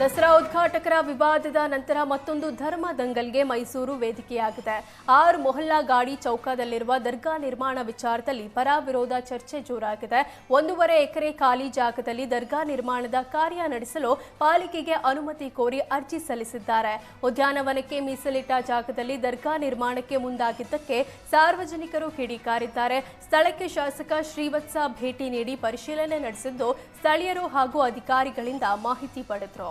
ದಸರಾ ಉದ್ಘಾಟಕರ ವಿವಾದದ ನಂತರ ಮತ್ತೊಂದು ಧರ್ಮ ದಂಗಲ್ಗೆ ಮೈಸೂರು ವೇದಿಕೆಯಾಗಿದೆ. ಆರ್ ಮೊಹಲ್ಲಾ ಗಾಡಿ ಚೌಕದಲ್ಲಿರುವ ದರ್ಗಾ ನಿರ್ಮಾಣ ವಿಚಾರದಲ್ಲಿ ಪರ ವಿರೋಧ ಚರ್ಚೆ ಜೋರಾಗಿದೆ. ಒಂದೂವರೆ ಎಕರೆ ಖಾಲಿ ಜಾಗದಲ್ಲಿ ದರ್ಗಾ ನಿರ್ಮಾಣದ ಕಾರ್ಯ ನಡೆಸಲು ಪಾಲಿಕೆಗೆ ಅನುಮತಿ ಕೋರಿ ಅರ್ಜಿ ಸಲ್ಲಿಸಿದ್ದಾರೆ. ಉದ್ಯಾನವನಕ್ಕೆ ಮೀಸಲಿಟ್ಟ ಜಾಗದಲ್ಲಿ ದರ್ಗಾ ನಿರ್ಮಾಣಕ್ಕೆ ಮುಂದಾಗಿದ್ದಕ್ಕೆ ಸಾರ್ವಜನಿಕರು ಕಿಡಿಕಾರಿದ್ದಾರೆ ಸ್ಥಳಕ್ಕೆ ಶಾಸಕ ಶ್ರೀವತ್ಸ ಭೇಟಿ ನೀಡಿ ಪರಿಶೀಲನೆ ನಡೆಸಿದ್ದು ಸ್ಥಳೀಯರು ಹಾಗೂ ಅಧಿಕಾರಿಗಳಿಂದ ಮಾಹಿತಿ ಪಡೆದರು.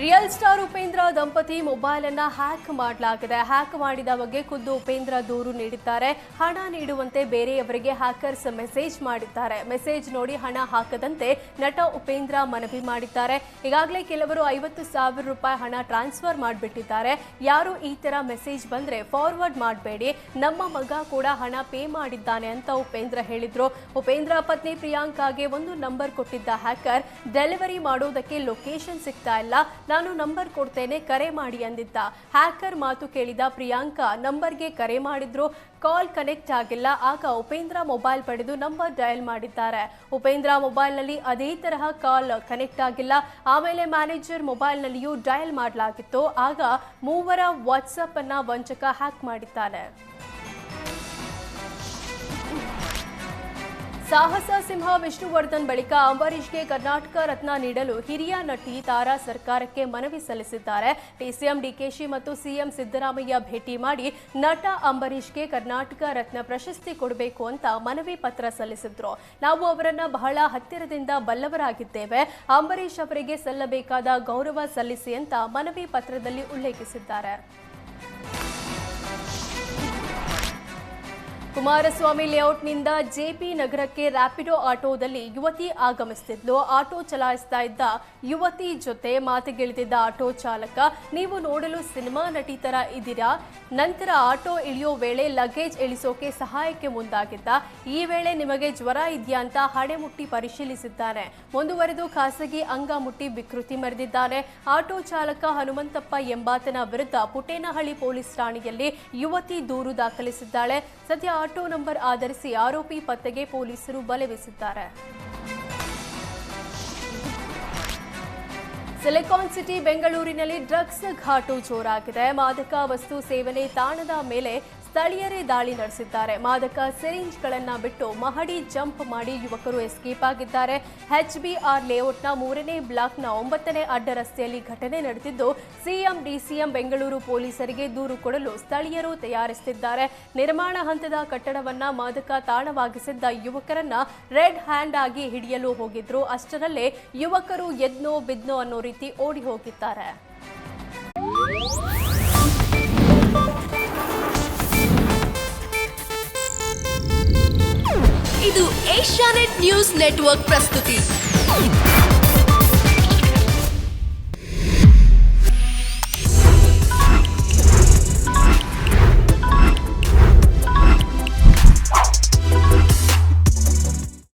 ರಿಯಲ್ ಸ್ಟಾರ್ ಉಪೇಂದ್ರ ದಂಪತಿ ಮೊಬೈಲ್ ಅನ್ನ ಹ್ಯಾಕ್ ಮಾಡಲಾಗಿದೆ. ಹ್ಯಾಕ್ ಮಾಡಿದ ಬಗ್ಗೆ ಖುದ್ದು ಉಪೇಂದ್ರ ದೂರು ನೀಡಿದ್ದಾರೆ. ಹಣ ನೀಡುವಂತೆ ಬೇರೆಯವರಿಗೆ ಹ್ಯಾಕರ್ಸ್ ಮೆಸೇಜ್ ಮಾಡಿದ್ದಾರೆ. ಮೆಸೇಜ್ ನೋಡಿ ಹಣ ಹಾಕದಂತೆ ನಟ ಉಪೇಂದ್ರ ಮನವಿ ಮಾಡಿದ್ದಾರೆ. ಈಗಾಗಲೇ ಕೆಲವರು ಐವತ್ತು ಸಾವಿರ ರೂಪಾಯಿ ಹಣ ಟ್ರಾನ್ಸ್ಫರ್ ಮಾಡಿಬಿಟ್ಟಿದ್ದಾರೆ. ಯಾರು ಈ ತರ ಮೆಸೇಜ್ ಬಂದ್ರೆ ಫಾರ್ವರ್ಡ್ ಮಾಡಬೇಡಿ. ನಮ್ಮ ಮಗ ಕೂಡ ಹಣ ಪೇ ಮಾಡಿದ್ದಾನೆ ಅಂತ ಉಪೇಂದ್ರ ಹೇಳಿದ್ರು. ಉಪೇಂದ್ರ ಪತ್ನಿ ಪ್ರಿಯಾಂಕಾಗೆ ಒಂದು ನಂಬರ್ ಕೊಟ್ಟಿದ್ದ ಹ್ಯಾಕರ್, ಡೆಲಿವರಿ ಮಾಡೋದಕ್ಕೆ ಲೊಕೇಶನ್ ಸಿಗ್ತಾ ಇಲ್ಲ. ನಾನು ನಂಬರ್ ಕೊಡ್ತೇನೆ, ಕರೆ ಮಾಡಿ ಅಂದಿದ್ದ. ಹ್ಯಾಕರ್ ಮಾತು ಕೇಳಿದ ಪ್ರಿಯಾಂಕಾ, ನಂಬರ್ಗೆ ಕರೆ ಮಾಡಿದ್ರು, ಕಾಲ್ ಕನೆಕ್ಟ್ ಆಗಿಲ್ಲ. ಆಗ ಉಪೇಂದ್ರ ಮೊಬೈಲ್ ಪಡೆದು ನಂಬರ್ ಡಯಲ್ ಮಾಡಿದ್ದಾರೆ. ಉಪೇಂದ್ರ ಮೊಬೈಲ್ನಲ್ಲಿ ಅದೇ ತರಹ ಕಾಲ್ ಕನೆಕ್ಟ್ ಆಗಿಲ್ಲ. ಆಮೇಲೆ ಮ್ಯಾನೇಜರ್ ಮೊಬೈಲ್ನಲ್ಲಿಯೂ ಡಯಲ್ ಮಾಡಲಾಗಿತ್ತು. ಆಗ ಮೂವರ ವಾಟ್ಸಪ್ ಅನ್ನ ವಂಚಕ ಹ್ಯಾಕ್ ಮಾಡಿದ್ದಾನೆ. ಸಾಹಸ ಸಿಂಹ ವಿಷ್ಣುವರ್ಧನ್ ಬಳಿಕ ಅಂಬರೀಷ್ಗೆ ಕರ್ನಾಟಕ ರತ್ನ ನೀಡಲು ಹಿರಿಯ ನಟಿ ತಾರಾ ಸರ್ಕಾರಕ್ಕೆ ಮನವಿ ಸಲ್ಲಿಸಿದ್ದಾರೆ. ಡಿಸಿಎಂ ಡಿಕೆಶಿ ಮತ್ತು ಸಿಎಂ ಸಿದ್ದರಾಮಯ್ಯ ಭೇಟಿ ಮಾಡಿ ನಟ ಅಂಬರೀಷ್ಗೆ ಕರ್ನಾಟಕ ರತ್ನ ಪ್ರಶಸ್ತಿ ಕೊಡಬೇಕು ಅಂತ ಮನವಿ ಪತ್ರ ಸಲ್ಲಿಸಿದ್ರು. ನಾವು ಅವರನ್ನು ಬಹಳ ಹತ್ತಿರದಿಂದ ಬಲ್ಲವರಾಗಿದ್ದೇವೆ. ಅಂಬರೀಷ್ ಅವರಿಗೆ ಸಲ್ಲಬೇಕಾದ ಗೌರವ ಸಲ್ಲಿಸಿ ಅಂತ ಮನವಿ ಪತ್ರದಲ್ಲಿ ಉಲ್ಲೇಖಿಸಿದ್ದಾರೆ. ಕುಮಾರಸ್ವಾಮಿ ಲೇಔಟ್ನಿಂದ ಜೆಪಿ ನಗರಕ್ಕೆ ರ್ಯಾಪಿಡೋ ಆಟೋದಲ್ಲಿ ಯುವತಿ ಆಗಮಿಸುತ್ತಿದ್ಲು ಆಟೋ ಚಲಾಯಿಸ್ತಾ ಇದ್ದ ಯುವತಿ ಜೊತೆ ಮಾತಿಗಿಳಿದಿದ್ದ ಆಟೋ ಚಾಲಕ, ನೀವು ನೋಡಲು ಸಿನಿಮಾ ನಟಿ ತರ ಇದ್ದೀರಾ? ನಂತರ ಆಟೋ ಇಳಿಯೋ ವೇಳೆ ಲಗೇಜ್ ಇಳಿಸೋಕೆ ಸಹಾಯಕ್ಕೆ ಮುಂದಾಗಿದ್ದ. ಈ ವೇಳೆ ನಿಮಗೆ ಜ್ವರ ಇದೆಯಾ ಅಂತ ಹಣೆ ಮುಟ್ಟಿ ಪರಿಶೀಲಿಸಿದ್ದಾನೆ ಮುಂದುವರೆದು ಖಾಸಗಿ ಅಂಗ ಮುಟ್ಟಿ ವಿಕೃತಿ ಮೆರೆದಿದ್ದಾನೆ ಆಟೋ ಚಾಲಕ ಹನುಮಂತಪ್ಪ ಎಂಬಾತನ ವಿರುದ್ಧ ಪುಟೇನಹಳ್ಳಿ ಪೊಲೀಸ್ ಠಾಣೆಯಲ್ಲಿ ಯುವತಿ ದೂರು ದಾಖಲಿಸಿದ್ದಾಳೆ. ಸದ್ಯ ಆಟೋ ನಂಬರ್ ಆಧರಿಸಿ ಆರೋಪಿ ಪತ್ತೆಗೆ ಪೊಲೀಸರು ಬಲೆ ಬೀಸಿದ್ದಾರೆ. ಸಿಲಿಕಾನ್ ಸಿಟಿ ಬೆಂಗಳೂರಿನಲ್ಲಿ ಡ್ರಗ್ಸ್ ಘಾಟು ಜೋರಾಗಿದೆ. ಮಾದಕ ವಸ್ತು ಸೇವನೆ ತಾಣದ ಮೇಲೆ ಸ್ಥಳೀಯರೇ ದಾಳಿ ನಡೆಸಿದ್ದಾರೆ. ಮಾದಕ ಸಿರಿಂಜ್ಗಳನ್ನು ಬಿಟ್ಟು ಮಹಡಿ ಜಂಪ್ ಮಾಡಿ ಯುವಕರು ಎಸ್ಕೇಪ್ ಆಗಿದ್ದಾರೆ. ಎಚ್ಬಿಆರ್ ಲೇಔಟ್ನ ಮೂರನೇ ಬ್ಲಾಕ್ನ ಒಂಬತ್ತನೇ ಅಡ್ಡ ರಸ್ತೆಯಲ್ಲಿ ಘಟನೆ ನಡೆದಿದ್ದು, ಸಿಎಂ, ಡಿಸಿಎಂ ಬೆಂಗಳೂರು ಪೊಲೀಸರಿಗೆ ದೂರು ಕೊಡಲು ಸ್ಥಳೀಯರು ತಯಾರಿಸುತ್ತಿದ್ದಾರೆ. ನಿರ್ಮಾಣ ಹಂತದ ಕಟ್ಟಡವನ್ನ ಮಾದಕ ತಾಣವಾಗಿಸಿದ್ದ ಯುವಕರನ್ನ ರೆಡ್ ಹ್ಯಾಂಡ್ ಆಗಿ ಹಿಡಿಯಲು ಹೋಗಿದ್ರು. ಅಷ್ಟರಲ್ಲೇ ಯುವಕರು ಎದ್ನೋ ಬಿದ್ನೋ ಅನ್ನೋ ರೀತಿ ಓಡಿ ಹೋಗಿದ್ದಾರೆ. ಇದು ಏಷ್ಯಾನೆಟ್ ನ್ಯೂಸ್ ನೆಟ್ವರ್ಕ್ ಪ್ರಸ್ತುತಿ.